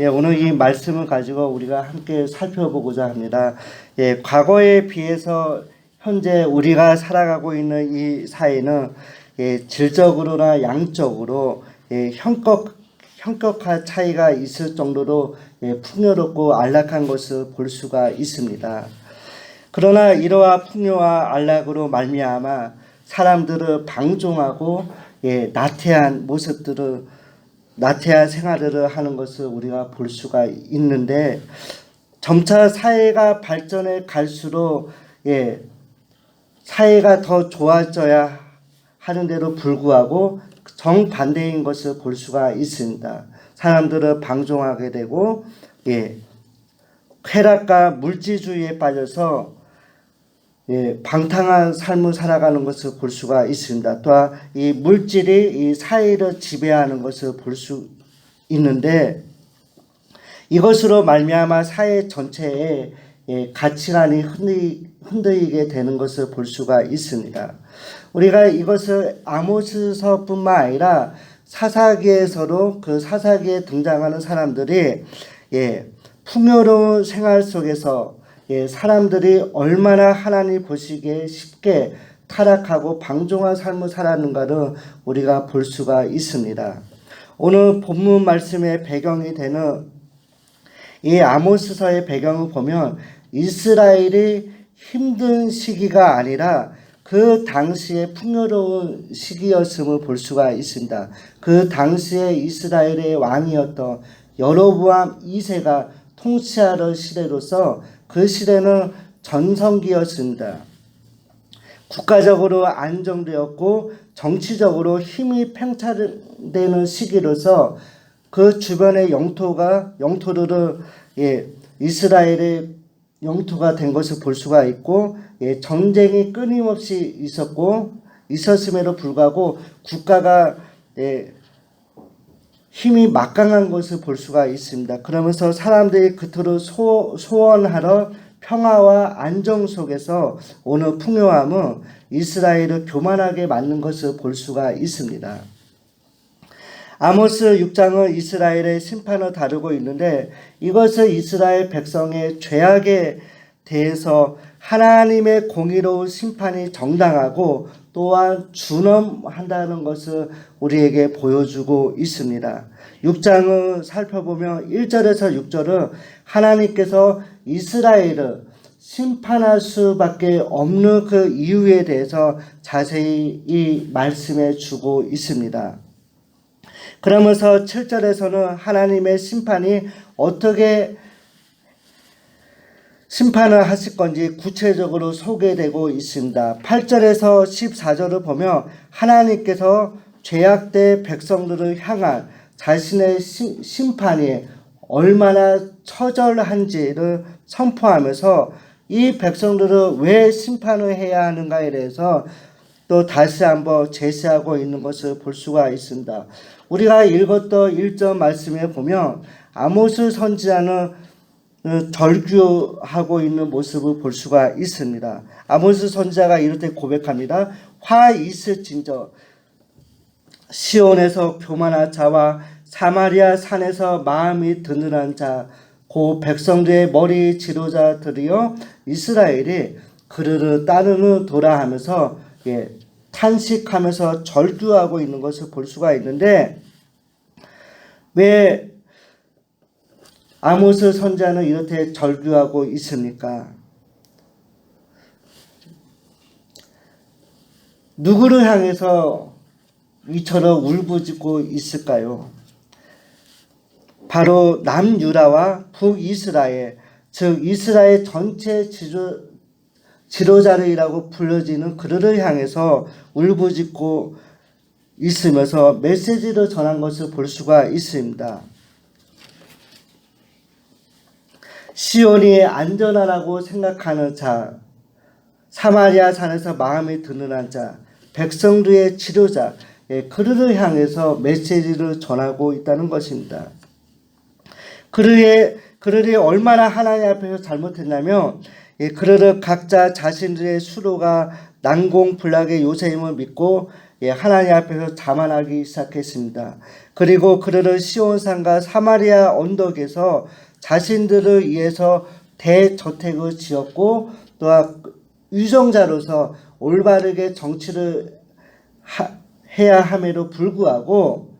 예, 오늘 이 말씀을 가지고 우리가 함께 살펴보고자 합니다. 예, 과거에 비해서 현재 우리가 살아가고 있는 이 사회는 예, 질적으로나 양적으로 예, 현격 현격한 차이가 있을 정도로 예, 풍요롭고 안락한 것을 볼 수가 있습니다. 그러나 이러한 풍요와 안락으로 말미암아 사람들을 방종하고 예, 나태한 모습들을 나태한 생활을 하는 것을 우리가 볼 수가 있는데 점차 사회가 발전해 갈수록 예, 사회가 더 좋아져야 하는데도 불구하고 정반대인 것을 볼 수가 있습니다. 사람들은 방종하게 되고 예, 쾌락과 물질주의에 빠져서 예, 방탕한 삶을 살아가는 것을 볼 수가 있습니다. 또한 이 물질이 이 사회를 지배하는 것을 볼 수 있는데 이것으로 말미암아 사회 전체에 예, 가치관이 흔들, 흔들리게 되는 것을 볼 수가 있습니다. 우리가 이것을 아모스서뿐만 아니라 사사기에서도 그 사사기에 등장하는 사람들이 예, 풍요로운 생활 속에서 예, 사람들이 얼마나 하나님 보시기에 쉽게 타락하고 방종한 삶을 살았는가를 우리가 볼 수가 있습니다. 오늘 본문 말씀의 배경이 되는 이 아모스서의 배경을 보면 이스라엘이 힘든 시기가 아니라 그 당시에 풍요로운 시기였음을 볼 수가 있습니다. 그 당시에 이스라엘의 왕이었던 여로보암 2세가 통치하던 시대로서 그 시대는 전성기였습니다. 국가적으로 안정되었고 정치적으로 힘이 팽창되는 시기로서 그 주변의 영토가 영토들은 예, 이스라엘의 영토가 된 것을 볼 수가 있고 예, 전쟁이 끊임없이 있었고 있었음에도 불구하고 국가가 예, 힘이 막강한 것을 볼 수가 있습니다. 그러면서 사람들이 그토록 소, 소원하러 평화와 안정 속에서 오늘 풍요함은 이스라엘을 교만하게 만든 것을 볼 수가 있습니다. 아모스 6장은 이스라엘의 심판을 다루고 있는데 이것은 이스라엘 백성의 죄악에 대해서 하나님의 공의로운 심판이 정당하고 또한 준엄한다는 것을 우리에게 보여주고 있습니다. 6장을 살펴보면 1절에서 6절은 하나님께서 이스라엘을 심판할 수밖에 없는 그 이유에 대해서 자세히 이 말씀해 주고 있습니다. 그러면서 7절에서는 하나님의 심판이 어떻게 심판을 하실 건지 구체적으로 소개되고 있습니다. 8절에서 14절을 보면 하나님께서 죄악된 백성들을 향한 자신의 심판이 얼마나 처절한지를 선포하면서 이 백성들을 왜 심판을 해야 하는가에 대해서 또 다시 한번 제시하고 있는 것을 볼 수가 있습니다. 우리가 읽었던 1절 말씀에 보면 아모스 선지자는 절규하고 있는 모습을 볼 수가 있습니다. 아모스 선지자가 이럴 때 고백합니다. 화 있을 진저 시온에서 교만한 자와 사마리아 산에서 마음이 드늘한 자, 고 백성들의 머리 지도자들이여 이스라엘이 그르르 따르는 도라 하면서 예, 탄식하면서 절규하고 있는 것을 볼 수가 있는데 왜 아모스 선자는 이렇게 절규하고 있습니까? 누구를 향해서 이처럼 울부짖고 있을까요? 바로 남유라와 북이스라엘, 즉 이스라엘 전체 지도, 지도자들이라고 불려지는 그들을 향해서 울부짖고 있으면서 메시지를 전한 것을 볼 수가 있습니다. 시온이 안전하라고 생각하는 자, 사마리아 산에서 마음이 드는 자, 백성들의 치료자, 예, 그들을 향해서 메시지를 전하고 있다는 것입니다. 그들의 그들이 얼마나 하나님 앞에서 잘못했냐면 예, 그들은 각자 자신들의 수로가 난공불락의 요새임을 믿고 예, 하나님 앞에서 자만하기 시작했습니다. 그리고 그들을 시온산과 사마리아 언덕에서 자신들을 위해서 대저택을 지었고 또한 유정자로서 올바르게 정치를 하- 해야 함에도 불구하고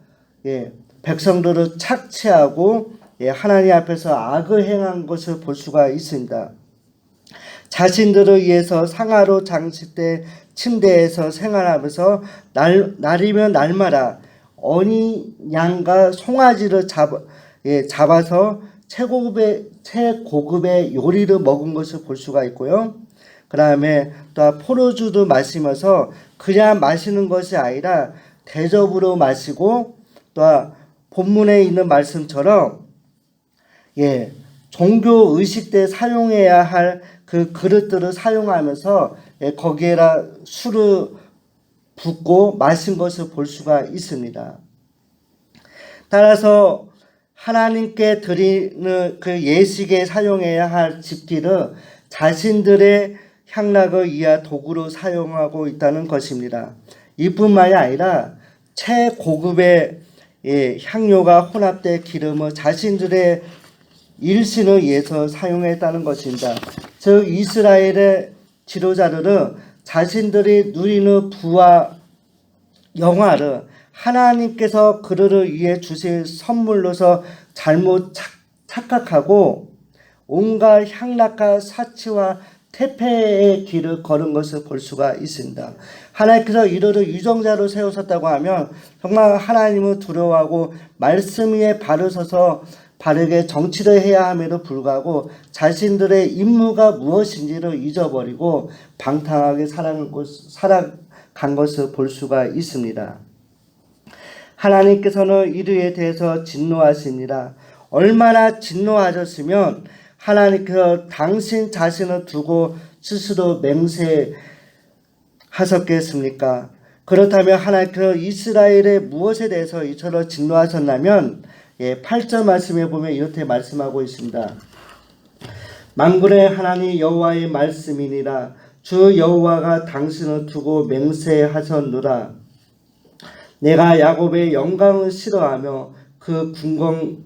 예, 백성들을 착취하고 예, 하나님 앞에서 악을 행한 것을 볼 수가 있습니다. 자신들을 위해서 상하로 장식된 침대에서 생활하면서 날, 날이면 날마다 어니 양과 송아지를 잡, 예, 잡아서 최고급의, 최고급의 요리를 먹은 것을 볼 수가 있고요. 그 다음에 또 포로주도 마시면서 그냥 마시는 것이 아니라 대접으로 마시고 또 본문에 있는 말씀처럼 예, 종교 의식 때 사용해야 할 그 그릇들을 사용하면서 예, 거기에다 술을 붓고 마신 것을 볼 수가 있습니다. 따라서 하나님께 드리는 그 예식에 사용해야 할 집기를 자신들의 향락을 위한 도구로 사용하고 있다는 것입니다. 이뿐만이 아니라 최고급의 예, 향료가 혼합된 기름을 자신들의 일신을 위해서 사용했다는 것입니다. 즉 이스라엘의 지도자들은 자신들이 누리는 부와 영화를 하나님께서 그들을 위해 주실 선물로서 잘못 착, 착각하고 온갖 향락과 사치와 태폐의 길을 걸은 것을 볼 수가 있습니다. 하나님께서 이들을 유정자로 세우셨다고 하면 정말 하나님을 두려워하고 말씀 위에 바로 서서 바르게 정치를 해야 함에도 불구하고 자신들의 임무가 무엇인지를 잊어버리고 방탕하게 살아간 것을 볼 수가 있습니다. 하나님께서는 이르에 대해서 진노하시니라. 얼마나 진노하셨으면 하나님께서 당신 자신을 두고 스스로 맹세하셨겠습니까? 그렇다면 하나님께서 이스라엘의 무엇에 대해서 이처럼 진노하셨냐면 예, 8절 말씀에 보면 이렇게 말씀하고 있습니다. 만군의 하나님 여호와의 말씀이니라 주 여호와가 당신을 두고 맹세하셨노라 내가 야곱의 영광을 싫어하며 그 궁궐,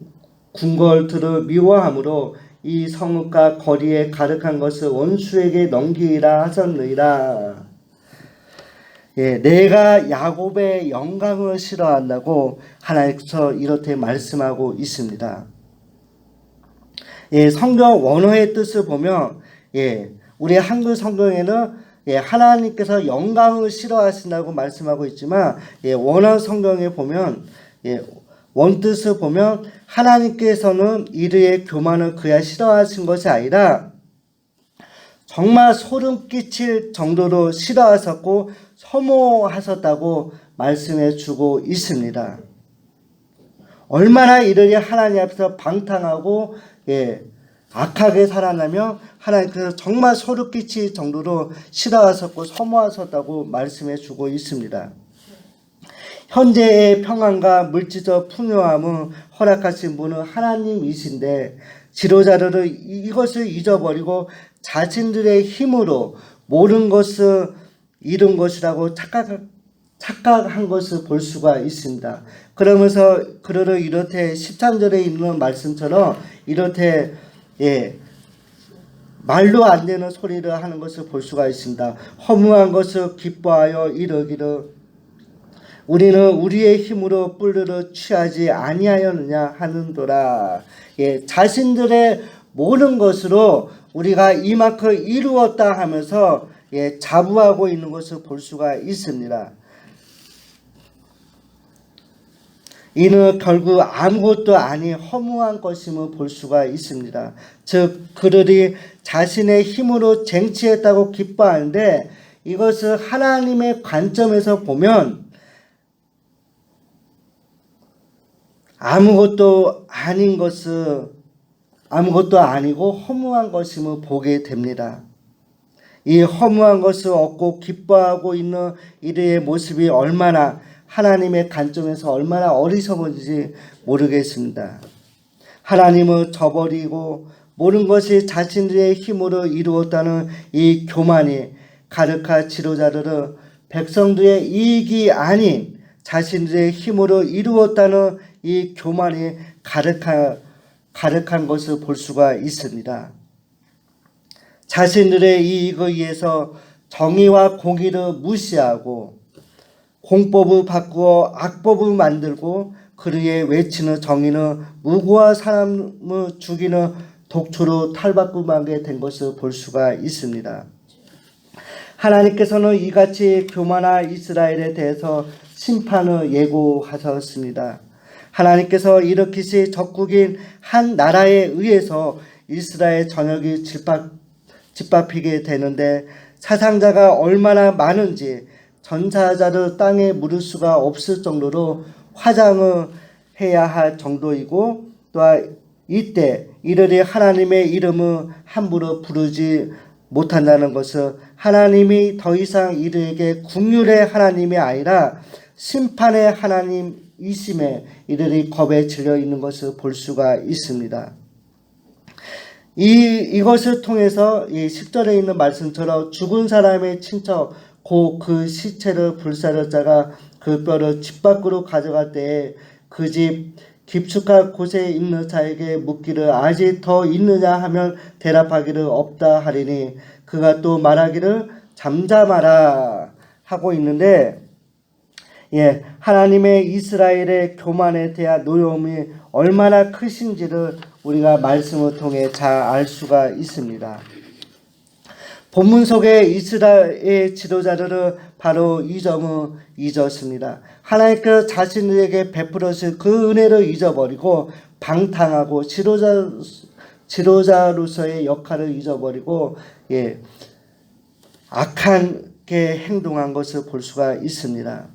궁궐들을 미워함으로 이 성읍과 거리에 가득한 것을 원수에게 넘기라 하셨느니라. 예, 내가 야곱의 영광을 싫어한다고 하나님께서 이렇게 말씀하고 있습니다. 예, 성경 원어의 뜻을 보면 예, 우리 한글 성경에는 예, 하나님께서 영광을 싫어하신다고 말씀하고 있지만 예, 원어 성경에 보면 예, 원뜻을 보면 하나님께서는 이르의 교만을 그야 싫어하신 것이 아니라 정말 소름 끼칠 정도로 싫어하셨고 혐오하셨다고 말씀해 주고 있습니다. 얼마나 이들이 하나님 앞에서 방탕하고 예, 악하게 살아나며 하나님께서 정말 소름 끼칠 정도로 싫어하셨고 혐오하셨다고 말씀해 주고 있습니다. 현재의 평안과 물질적 풍요함을 허락하신 분은 하나님이신데 지도자들은 이것을 잊어버리고 자신들의 힘으로 모든 것을 이룬 것이라고 착각, 착각한 것을 볼 수가 있습니다. 그러면서 그러러 이렇게 13절에 있는 말씀처럼 이렇게 예, 말로 안 되는 소리를 하는 것을 볼 수가 있습니다. 허무한 것을 기뻐하여 이러기를 우리는 우리의 힘으로 뿔르를 취하지 아니하였느냐 하는도라. 예, 자신들의 모든 것으로 우리가 이만큼 이루었다 하면서 예, 자부하고 있는 것을 볼 수가 있습니다. 이는 결국 아무것도 아닌 허무한 것임을 볼 수가 있습니다. 즉 그들이 자신의 힘으로 쟁취했다고 기뻐하는데 이것을 하나님의 관점에서 보면 아무것도 아닌 것을 아무것도 아니고 허무한 것임을 보게 됩니다. 이 허무한 것을 얻고 기뻐하고 있는 이들의 모습이 얼마나 하나님의 관점에서 얼마나 어리석은지 모르겠습니다. 하나님을 저버리고 모든 것이 자신들의 힘으로 이루었다는 이 교만이 가르카 지도자들은 백성들의 이익이 아닌 자신들의 힘으로 이루었다는 이 교만이 가득한, 가득한 것을 볼 수가 있습니다. 자신들의 이익을 위해서 정의와 공의를 무시하고 공법을 바꾸어 악법을 만들고 그르에 외치는 정의는 무고한 사람을 죽이는 독초로 탈바꿈하게 된 것을 볼 수가 있습니다. 하나님께서는 이같이 교만한 이스라엘에 대해서 심판을 예고하셨습니다. 하나님께서 일으키시 적국인 한 나라에 의해서 이스라엘 전역이 집합, 짓밟히게 되는데 사상자가 얼마나 많은지 전사자를 땅에 물을 수가 없을 정도로 화장을 해야 할 정도이고 또한 이때 이르리 하나님의 이름을 함부로 부르지 못한다는 것은 하나님이 더 이상 이들에게 국률의 하나님이 아니라 심판의 하나님이심에 이들이 겁에 질려 있는 것을 볼 수가 있습니다. 이 이것을 통해서 이 10절에 있는 말씀처럼 죽은 사람의 친척 고 그 시체를 불사를 자가 그 뼈를 집 밖으로 가져갈 때에 그 집 깊숙한 곳에 있는 자에게 묻기를 아직 더 있느냐 하면 대답하기를 없다 하리니 그가 또 말하기를 잠잠하라 하고 있는데 예, 하나님의 이스라엘의 교만에 대한 노여움이 얼마나 크신지를 우리가 말씀을 통해 잘 알 수가 있습니다. 본문 속에 이스라엘 지도자들은 바로 이 점을 잊었습니다. 하나님께서 자신에게 베풀으신 그 은혜를 잊어버리고 방탕하고 지도자 지도자로서의 역할을 잊어버리고 예 악하게 행동한 것을 볼 수가 있습니다.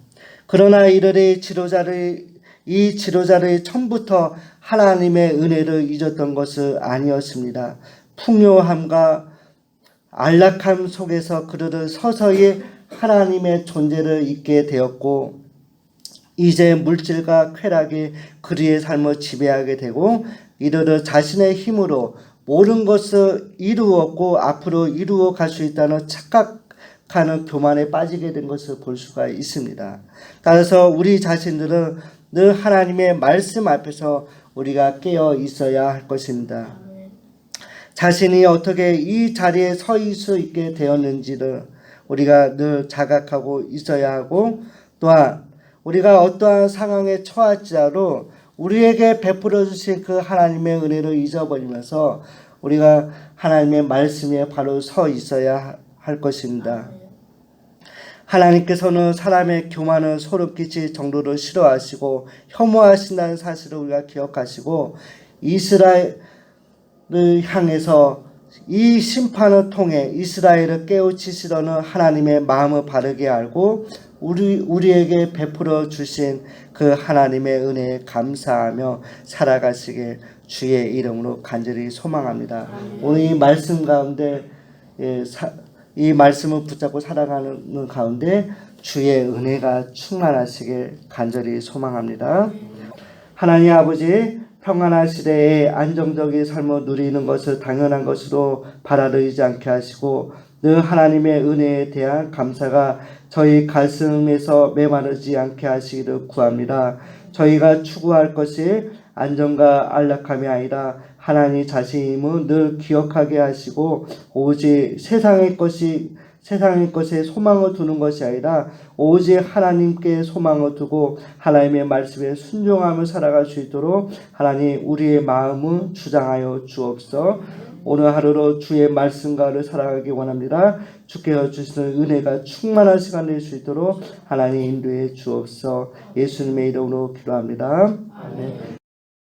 그러나 이들의 지도자를 이 지도자를 처음부터 하나님의 은혜를 잊었던 것은 아니었습니다. 풍요함과 안락함 속에서 그들은 서서히 하나님의 존재를 잊게 되었고 이제 물질과 쾌락이 그리의 삶을 지배하게 되고 이들은 자신의 힘으로 모든 것을 이루었고 앞으로 이루어 갈 수 있다는 착각하는 교만에 빠지게 된 것을 볼 수가 있습니다. 따라서 우리 자신들은 늘 하나님의 말씀 앞에서 우리가 깨어 있어야 할 것입니다. 자신이 어떻게 이 자리에 서 있을 수 있게 되었는지를 우리가 늘 자각하고 있어야 하고 또한 우리가 어떠한 상황에 처할지라도 우리에게 베풀어 주신 그 하나님의 은혜를 잊어버리면서 우리가 하나님의 말씀에 바로 서 있어야 할 것입니다. 하나님께서는 사람의 교만을 소름 끼칠 정도로 싫어하시고 혐오하신다는 사실을 우리가 기억하시고 이스라엘을 향해서 이 심판을 통해 이스라엘을 깨우치시려는 하나님의 마음을 바르게 알고 우리 우리에게 베풀어 주신 그 하나님의 은혜에 감사하며 살아가시길 주의 이름으로 간절히 소망합니다. 오늘 이 말씀 가운데 예, 사, 이 말씀을 붙잡고 살아가는 가운데 주의 은혜가 충만하시길 간절히 소망합니다. 하나님 아버지 평안한 시대에 안정적인 삶을 누리는 것을 당연한 것으로 바라르지 않게 하시고 늘 하나님의 은혜에 대한 감사가 저희 가슴에서 메마르지 않게 하시기를 구합니다. 저희가 추구할 것이 안정과 안락함이 아니라 하나님 자신임을 늘 기억하게 하시고 오직 세상의 것이 세상의 것에 소망을 두는 것이 아니라 오직 하나님께 소망을 두고 하나님의 말씀에 순종하며 살아갈 수 있도록 하나님 우리의 마음을 주장하여 주옵소서. 오늘 하루로 주의 말씀과를 살아가기 원합니다. 주께서 주시는 은혜가 충만한 시간 될 수 있도록 하나님 인도해 주옵소서. 예수님의 이름으로 기도합니다. 아멘.